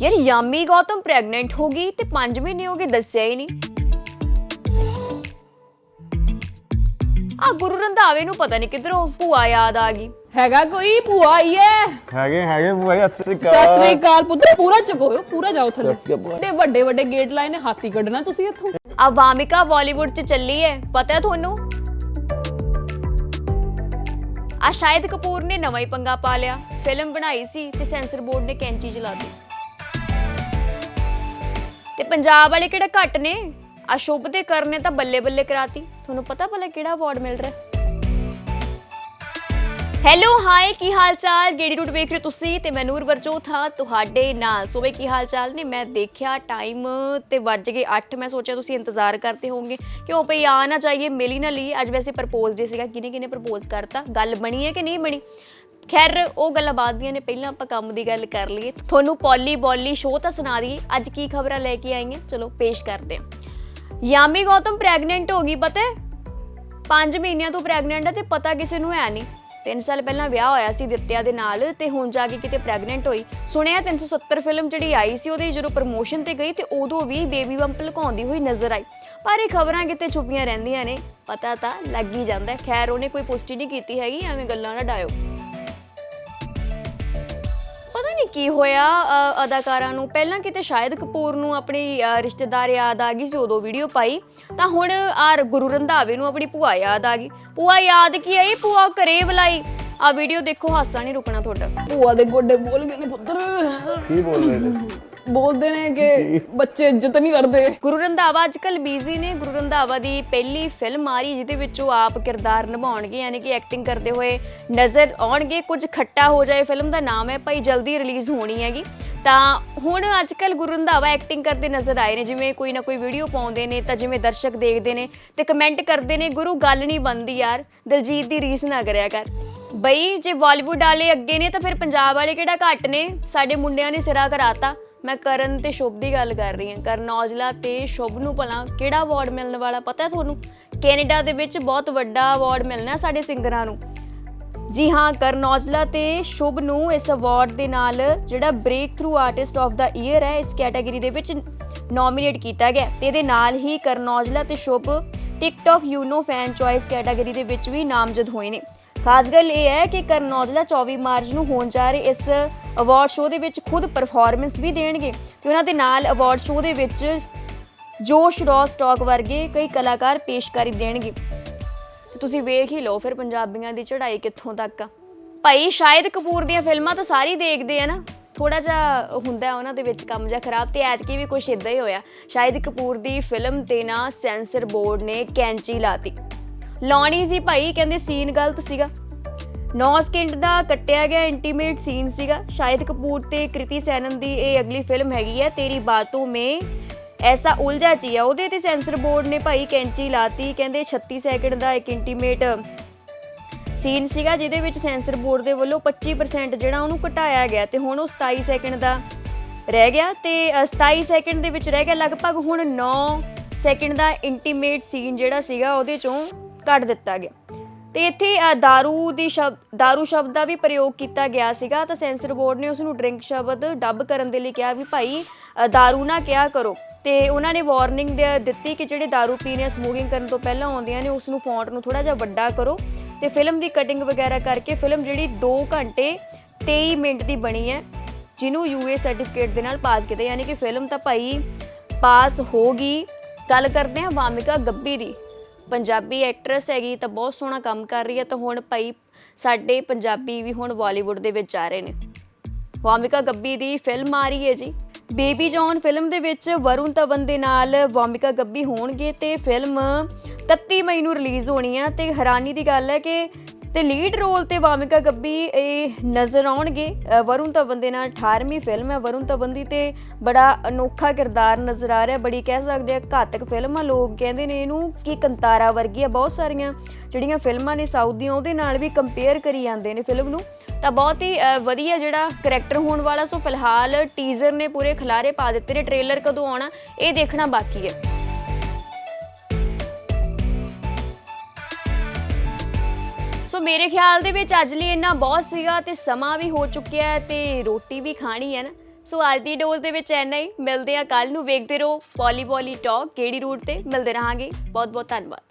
ਯਾਰ ਯਾਮੀ ਗੌਤਮ ਪ੍ਰੈਗਨੈਂਟ ਹੋ ਗਈ ਤੇ 5 ਮਹੀਨੇ ਹੋ ਗਏ ਦੱਸਿਆ ਹੀ ਨਹੀਂ। ਆ ਗੁਰੂ ਰੰਧਾਵੇ ਨੂੰ ਪਤਾ ਨਹੀਂ ਕਿਧਰੋਂ ਭੂਆ ਯਾਦ ਆ ਗਈ। ਹੈਗਾ ਕੋਈ ਭੂਆ ਆਈ ਹੈ? ਹੈਗੇ ਹੈਗੇ ਬੁਆਈ ਸਤਿ ਸ੍ਰੀ ਸਤਿ ਸ੍ਰੀ ਅਕਾਲ ਅਕਾਲ ਪੁੱਤਰ ਪੂਰਾ ਚਕੋਇਓ ਪੂਰਾ ਜਾਓ ਥੱਲੇ ਅਕਾਲ ਭੂਆ। ਤੇ ਵੱਡੇ ਵੱਡੇ ਗੇਟ ਲਾਏ ਨੇ ਹਾਥੀ ਕੱਢਣਾ ਤੁਸੀਂ ਇੱਥੋਂ। ਆ ਵਾਮਿਕਾ ਬਾਲੀਵੁੱਡ ਚ ਚੱਲੀ ਹੈ ਪਤਾ ਹੈ ਤੁਹਾਨੂੰ? ਆ ਸ਼ਾਹਿਦ ਕਪੂਰ ਨੇ ਨਵਾਂ ਹੀ ਪੰਗਾ ਪਾ ਲਿਆ। ਫਿਲਮ ਬਣਾਈ ਸੀ ਤੇ ਸੈਂਸਰ ਬੋਰਡ ਨੇ ਕੈਂਚੀ ਚਲਾ ਦਿੱਤੀ। ਤੇ ਪੰਜਾਬ ਵਾਲੇ ਕਿਹੜਾ ਘੱਟ ਨੇ ਆ ਸ਼ੁਭ ਦੇ ਕਰ ਨੇ ਤਾਂ ਬੱਲੇ ਬੱਲੇ ਕਰਾਤੀ ਤੁਹਾਨੂੰ ਪਤਾ ਭਲਾ ਕਿਹੜਾ ਅਵਾਰਡ ਮਿਲ ਰਿਹਾ ਹੈਲੋ ਹਾਈ ਕੀ ਹਾਲ ਚਾਲ ਗੇੜੀ ਰੂਟ ਵੇਖ ਰਹੇ ਹੋ ਤੁਸੀਂ ਤੇ ਮੈਂ ਨੂਰ ਵਰਜੋਤ ਹਾਂ ਤੁਹਾਡੇ ਨਾਲ ਸੋ ਵੇ ਕੀ ਹਾਲ ਚਾਲ ਨੇ ਮੈਂ ਦੇਖਿਆ ਟਾਈਮ ਤੇ ਵੱਜ ਗਏ 8 ਮੈਂ ਸੋਚਿਆ ਤੁਸੀਂ ਇੰਤਜ਼ਾਰ ਕਰਦੇ ਹੋਵੋਗੇ ਕਿ ਉਹ ਭਈ ਆ ਨਾ ਜਾਈਏ ਮਿਲ ਹੀ ਨਾ ਲਈ ਅੱਜ ਵੈਸੇ ਪ੍ਰਪੋਜ਼ ਡੇ ਸੀਗਾ। ਕਿਨੇ ਕਿਨੇ ਪ੍ਰਪੋਜ਼ ਕਰਤਾ ਗੱਲ ਬਣੀ ਹੈ ਕਿ ਨਹੀਂ ਬਣੀ ਖੈਰ, ਉਹ ਗੱਲਾਂ ਬਾਅਦ ਦੀਆਂ ਨੇ, ਪਹਿਲਾਂ ਆਪਾਂ ਕੰਮ ਦੀ ਗੱਲ ਕਰ ਲਈਏ। ਤੁਹਾਨੂੰ ਪੋਲੀ ਬੋਲੀ ਸ਼ੋਅ ਤਾਂ ਸੁਣਾ ਦਈਏ, ਅੱਜ ਕੀ ਖਬਰਾਂ ਲੈ ਕੇ ਆਈਆਂ? ਚਲੋ, ਪੇਸ਼ ਕਰਦੇ ਹਾਂ। ਯਾਮੀ ਗੌਤਮ ਪ੍ਰੈਗਨੈਂਟ ਹੋ ਗਈ, ਪਤਾ ਹੈ? 5 ਮਹੀਨਿਆਂ ਤੋਂ ਪ੍ਰੈਗਨੈਂਟ ਹੈ ਤੇ ਪਤਾ ਕਿਸੇ ਨੂੰ ਹੈ ਨਹੀਂ। 3 ਸਾਲ ਪਹਿਲਾਂ ਵਿਆਹ ਹੋਇਆ ਸੀ ਦਿੱਤਿਆ ਦੇ ਨਾਲ ਤੇ ਹੁਣ ਜਾ ਕੇ ਕਿਤੇ ਪ੍ਰੈਗਨੈਂਟ ਹੋਈ। ਸੁਣਿਆ 370 ਫਿਲਮ ਜਿਹੜੀ ਆਈ ਸੀ, ਉਹਦੇ ਜਦੋਂ ਪ੍ਰਮੋਸ਼ਨ ਤੇ ਗਈ ਤੇ ਉਦੋਂ ਵੀ ਬੇਬੀ ਬੰਪ ਲੁਕਾਉਂਦੀ ਹੋਈ ਨਜ਼ਰ ਆਈ। ਪਰ ਇਹ ਖਬਰਾਂ ਕਿਤੇ ਛੁਪੀਆਂ ਰਹਿੰਦੀਆਂ ਨੇ, ਪਤਾ ਤਾਂ ਲੱਗ ਹੀ ਜਾਂਦਾ। ਖੈਰ, ਉਹਨੇ ਕੋਈ ਪੁਸ਼ਟੀ ਨਹੀਂ ਕੀਤੀ ਹੈਗੀ, ਐਵੇਂ ਗੱਲਾਂ ਨਾ ਡਾਇਓ। ਕੀ ਹੋਇਆ ਅ, ਅਦਾਕਾਰਾਂ ਨੂੰ? ਪਹਿਲਾਂ ਕਿਤੇ ਸ਼ਾਇਦ ਕਪੂਰ ਨੂੰ ਆਪਣੀ ਅ, ਰਿਸ਼ਤੇਦਾਰ ਯਾਦ ਆ ਗਈ ਸੀ ਉਦੋਂ ਵੀਡੀਓ ਪਾਈ। ਤਾਂ ਹੁਣ ਆ ਗੁਰੂ ਰੰਧਾਵੇ ਨੂੰ ਆਪਣੀ ਭੂਆ ਯਾਦ ਆ ਗਈ। ਭੂਆ ਯਾਦ ਕੀ ਆਈ? ਭੂਆ ਘਰੇ ਬੁਲਾਈ। ਆ ਵੀਡੀਓ ਦੇਖੋ ਹਾਸਾ ਨਹੀਂ ਰੁਕਣਾ ਤੁਹਾਡਾ। ਭੂਆ ਦੇ ਗੋਡੇ ਬੋਲ ਗਏ ਨੇ ਪੁੱਤਰ। ਕੀ ਬੋਲ ਰਹੇ ਨੇ? ਬੋਲਦੇ ਨੇ ਕਿ ਬੱਚੇ ਇੱਜ਼ਤ ਨਹੀਂ ਕਰਦੇ। ਗੁਰੂ ਰੰਧਾਵਾ ਅੱਜਕੱਲ ਬਿਜ਼ੀ ਨੇ। ਗੁਰੂ ਰੰਧਾਵਾ ਦੀ ਪਹਿਲੀ ਫਿਲਮ ਆ ਰਹੀ ਜਿਹਦੇ ਵਿੱਚ ਉਹ ਆਪ ਕਿਰਦਾਰ ਨਿਭਾਉਣਗੇ ਯਾਨੀ ਕਿ ਐਕਟਿੰਗ ਕਰਦੇ ਹੋਏ ਨਜ਼ਰ ਆਉਣਗੇ। ਕੁਝ ਖੱਟਾ ਹੋ ਜਾਏ ਫਿਲਮ ਦਾ ਨਾਮ ਹੈ ਭਾਈ ਜਲਦੀ ਰਿਲੀਜ਼ ਹੋਣੀ ਹੈਗੀ। ਤਾਂ ਹੁਣ ਅੱਜਕੱਲ ਗੁਰੂ ਰੰਧਾਵਾ ਐਕਟਿੰਗ ਕਰਦੇ ਨਜ਼ਰ ਆਏ ਨੇ। ਜਿਵੇਂ ਕੋਈ ਨਾ ਕੋਈ ਵੀਡੀਓ ਪਾਉਂਦੇ ਨੇ ਤਾਂ ਜਿਵੇਂ ਦਰਸ਼ਕ ਦੇਖਦੇ ਨੇ ਤੇ ਕਮੈਂਟ ਕਰਦੇ ਨੇ ਗੁਰੂ ਗੱਲ ਨਹੀਂ ਬਣਦੀ ਯਾਰ। ਦਲਜੀਤ ਦੀ ਰੀਸ ਨਾ ਕਰਿਆ ਕਰ। ਬਈ ਜੇ ਬਾਲੀਵੁੱਡ ਵਾਲੇ ਅੱਗੇ ਨੇ ਤਾਂ ਫਿਰ ਪੰਜਾਬ ਵਾਲੇ ਕਿਹੜਾ ਘੱਟ ਨੇ? ਸਾਡੇ ਮੁੰਡਿਆਂ ਨੇ ਸਿਰਾ ਕਰਾਤਾ। ਮੈਂ ਕਰਨ ਤੇ ਸ਼ੁਭ ਦੀ ਗੱਲ ਕਰ ਰਹੀ ਹਾਂ। ਕਰਨ ਔਜਲਾ ਤੇ ਸ਼ੁਭ ਨੂੰ ਭਲਾ ਕਿਹੜਾ ਅਵਾਰਡ ਮਿਲਣ ਵਾਲਾ ਪਤਾ ਹੈ ਤੁਹਾਨੂੰ? ਕੈਨੇਡਾ ਦੇ ਵਿੱਚ ਬਹੁਤ ਵੱਡਾ ਅਵਾਰਡ ਮਿਲਣਾ ਸਾਡੇ ਸਿੰਗਰਾਂ ਨੂੰ। ਜੀ ਹਾਂ, ਕਰਨ ਔਜਲਾ ਤੇ ਸ਼ੁਭ ਨੂੰ ਇਸ ਅਵਾਰਡ ਦੇ ਨਾਲ ਜਿਹੜਾ breakthrough artist of the year ਹੈ, ਇਸ ਕੈਟਾਗਰੀ ਦੇ ਵਿੱਚ ਨੋਮੀਨੇਟ ਕੀਤਾ ਗਿਆ ਤੇ ਇਹਦੇ ਨਾਲ ਹੀ ਕਰਨ ਔਜਲਾ ਤੇ Shubh TikTok Juno fan choice category ਦੇ ਵਿੱਚ ਵੀ ਨਾਮਜ਼ਦ ਹੋਏ ਨੇ। ਖਾਸ ਗੱਲ ਇਹ ਹੈ ਕਿ ਕਰਨੌਜਲਾ 24 ਮਾਰਚ ਨੂੰ ਹੋਣ ਜਾ ਰਹੇ ਇਸ ਅਵਾਰਡ ਸ਼ੋਅ ਦੇ ਵਿੱਚ ਖੁਦ ਪਰਫਾਰਮੈਂਸ ਵੀ ਦੇਣਗੇ ਤੇ ਉਹਨਾਂ ਦੇ ਨਾਲ ਅਵਾਰਡ ਸ਼ੋਅ ਦੇ ਵਿੱਚ ਜੋਸ਼ ਰੌਸ ਸਟਾਕ ਵਰਗੇ ਕਈ ਕਲਾਕਾਰ ਪੇਸ਼ਕਾਰੀ ਦੇਣਗੇ। ਤੁਸੀਂ ਵੇਖ ਹੀ ਲਓ ਫਿਰ ਪੰਜਾਬੀਆਂ ਦੀ ਚੜ੍ਹਾਈ ਕਿੱਥੋਂ ਤੱਕ ਆ। ਭਾਈ ਸ਼ਾਇਦ ਕਪੂਰ ਦੀਆਂ ਫਿਲਮਾਂ ਤਾਂ ਸਾਰੇ ਦੇਖਦੇ ਆ ਨਾ। ਥੋੜਾ ਜਿਹਾ ਹੁੰਦਾ ਉਹਨਾਂ ਦੇ ਵਿੱਚ ਕੰਮ ਜਿਹਾ ਖਰਾਬ ਤੇ ਐਤਕੀ ਵੀ ਕੁਝ ਇਦਾਂ ਹੀ ਹੋਇਆ। ਸ਼ਾਇਦ ਕਪੂਰ ਦੀ ਫਿਲਮ ਤੇ ਨਾ ਸੈਂਸਰ ਬੋਰਡ ਨੇ ਕੈਂਚੀ ਲਾਤੀ। ਲਾਉਣੀ ਸੀ ਭਾਈ ਕਹਿੰਦੇ ਸੀਨ ਗਲਤ ਸੀਗਾ। 9 ਸਕਿੰਟ ਦਾ ਕੱਟਿਆ ਗਿਆ ਇੰਟੀਮੇਟ ਸੀਨ ਸੀਗਾ। ਸ਼ਾਹਿਦ ਕਪੂਰ ਤੇ ਕ੍ਰਿਤੀ ਸੈਨਨ ਦੀ ਇਹ ਅਗਲੀ ਫਿਲਮ ਹੈਗੀ ਹੈ ਤੇਰੀ ਬਾਤੋਂ ਮੇ ਐਸਾ ਉਲਝਾ ਚੀਆ ਉਹਦੇ ਤੇ ਸੈਂਸਰ ਬੋਰਡ ਨੇ ਭਾਈ ਕੈਂਚੀ ਲਾਤੀ ਕਹਿੰਦੇ 36 ਸੈਕਿੰਡ ਦਾ ਇੱਕ ਇੰਟੀਮੇਟ ਸੀਨ ਸੀਗਾ ਜਿਹਦੇ ਵਿੱਚ ਸੈਂਸਰ ਬੋਰਡ ਦੇ ਵੱਲੋਂ 25% ਜਿਹੜਾ ਉਹਨੂੰ ਘਟਾਇਆ ਗਿਆ ਤੇ ਹੁਣ ਉਹ 27 ਸੈਕਿੰਡ ਦਾ ਰਹਿ ਗਿਆ ਤੇ ਅ, 27 ਸੈਕਿੰਡ ਦੇ ਵਿੱਚ ਰਹਿ ਗਿਆ। ਲਗਭਗ ਹੁਣ 9 ਸੈਕਿੰਡ ਦਾ ਇੰਟੀਮੇਟ ਸੀਨ ਜਿਹੜਾ ਸੀਗਾ ਉਹਦੇ ਚੋਂ ਕੱਢ ਦਿੱਤਾ ਗਿਆ ਤੇ ਇੱਥੇ ਅ, दारू ਦੀ ਸ਼ਬਦ दारू ਸ਼ਬਦ ਦਾ ਵੀ ਪ੍ਰਯੋਗ ਕੀਤਾ ਗਿਆ ਸੀਗਾ ਤਾਂ ਸੈਂਸਰ ਬੋਰਡ ਨੇ ਉਸ ਨੂੰ ਡਰਿੰਕ ਸ਼ਬਦ ਡੱਬ ਕਰਨ ਦੇ ਲਈ ਕਿਹਾ ਵੀ ਭਾਈ ਅ, दारू ਨਾ ਕਿਹਾ ਕਰੋ ਤੇ ਉਹਨਾਂ ਨੇ ਵਾਰਨਿੰਗ ਦਿੱਤੀ ਕਿ ਜਿਹੜੇ दारू ਪੀਣ ਜਾਂ ਸਮੋਕਿੰਗ ਕਰਨ ਤੋਂ ਪਹਿਲਾਂ ਆਉਂਦੀਆਂ ਨੇ ਉਸ ਨੂੰ ਫੌਂਟ ਨੂੰ ਥੋੜਾ ਜਿਹਾ ਵੱਡਾ ਕਰੋ ਤੇ ਫਿਲਮ ਦੀ ਕਟਿੰਗ ਵਗੈਰਾ ਕਰਕੇ ਫਿਲਮ ਜਿਹੜੀ 2 ਘੰਟੇ 23 ਮਿੰਟ ਦੀ ਬਣੀ ਹੈ ਜਿਹਨੂੰ ਯੂਏ ਸਰਟੀਫਿਕੇਟ ਦੇ ਨਾਲ ਪਾਸ ਕੀਤਾ ਯਾਨੀ ਕਿ ਫਿਲਮ ਤਾਂ ਭਾਈ ਪਾਸ ਹੋ ਗਈ ਗੱਲ ਕਰਦੇ ਹਾਂ ਵਾਮਿਕਾ ਗੱਬੀ ਦੀ ਪੰਜਾਬੀ ਐਕਟਰੈਸ ਹੈਗੀ, ਤਾਂ ਬਹੁਤ ਸੋਹਣਾ ਕੰਮ ਕਰ ਰਹੀ ਹੈ, ਤਾਂ ਹੁਣ ਭਾਈ ਸਾਡੇ ਪੰਜਾਬੀ ਵੀ ਹੁਣ ਬਾਲੀਵੁੱਡ ਦੇ ਵਿੱਚ ਆ ਰਹੇ ਨੇ। ਵਾਮਿਕਾ ਗੱਬੀ ਦੀ ਫਿਲਮ ਆ ਰਹੀ ਹੈ ਜੀ। ਬੇਬੀ ਜੌਨ ਫਿਲਮ ਦੇ ਵਿੱਚ ਵਰੁਣ ਧਵਨ ਦੇ ਨਾਲ ਵਾਮਿਕਾ ਗੱਬੀ ਹੋਣਗੇ ਤੇ ਫਿਲਮ 31 ਮਈ ਨੂੰ ਰਿਲੀਜ਼ ਹੋਣੀ ਆ, ਤੇ ਹੈਰਾਨੀ ਦੀ ਗੱਲ ਹੈ ਕਿ ਤੇ ਲੀਡ ਰੋਲ ਤੇ ਵਾਮਿਕਾ ਗੱਬੀ ਇਹ ਨਜ਼ਰ ਆਉਣਗੇ। ਵਰੁਣ ਧਵਨ ਦੇ ਨਾਲ 18ਵੀਂ ਫਿਲਮ ਹੈ। ਵਰੁਣ ਧਵਨ ਦੀ ਤੇ ਬੜਾ ਅਨੋਖਾ ਕਿਰਦਾਰ ਨਜ਼ਰ ਆ ਰਿਹਾ। ਬੜੀ ਕਹਿ ਸਕਦੇ ਆ ਘਾਤਕ ਫਿਲਮ ਆ ਲੋਕ ਕਹਿੰਦੇ ਨੇ ਇਹਨੂੰ ਕਿ ਕੰਤਾਰਾ ਵਰਗੀ ਆ। ਬਹੁਤ ਸਾਰੀਆਂ ਜਿਹੜੀਆਂ ਫਿਲਮਾਂ ਨੇ ਸਾਊਥ ਦੀਆਂ, ਉਹਦੇ ਨਾਲ ਵੀ ਕੰਪੇਅਰ ਕਰੀ ਜਾਂਦੇ ਨੇ ਫਿਲਮ ਨੂੰ। ਤਾਂ ਬਹੁਤ ਹੀ ਵਧੀਆ ਜਿਹੜਾ ਕਰੈਕਟਰ ਹੋਣ ਵਾਲਾ। ਸੋ ਫਿਲਹਾਲ ਟੀਜ਼ਰ ਨੇ ਪੂਰੇ ਖਲਾਰੇ ਪਾ ਦਿੱਤੇ ਨੇ। ਟ੍ਰੇਲਰ ਕਦੋਂ ਆਉਣਾ, ਇਹ ਦੇਖਣਾ ਬਾਕੀ ਹੈ। ਸੋ ਮੇਰੇ ਖਿਆਲ ਦੇ ਵਿੱਚ ਅੱਜ ਲਈ ਇੰਨਾ ਬਹੁਤ ਸੀਗਾ ਤੇ ਸਮਾਂ ਵੀ ਹੋ ਚੁੱਕਿਆ ਹੈ ਤੇ ਰੋਟੀ ਵੀ ਖਾਣੀ ਹੈ ਨਾ। ਸੋ ਅੱਜ ਦੀ ਡੋਜ਼ ਦੇ ਵਿੱਚ ਇੰਨਾ ਹੀ। ਮਿਲਦੇ ਆ ਕੱਲ ਨੂੰ। ਵੇਖਦੇ ਰਹੋ ਪੋਲੀ ਪੋਲੀ ਟਾਕ ਕਿਹੜੀ ਰੂਟ ਤੇ? ਮਿਲਦੇ ਰਹਾਂਗੇ। ਬਹੁਤ ਬਹੁਤ ਧੰਨਵਾਦ।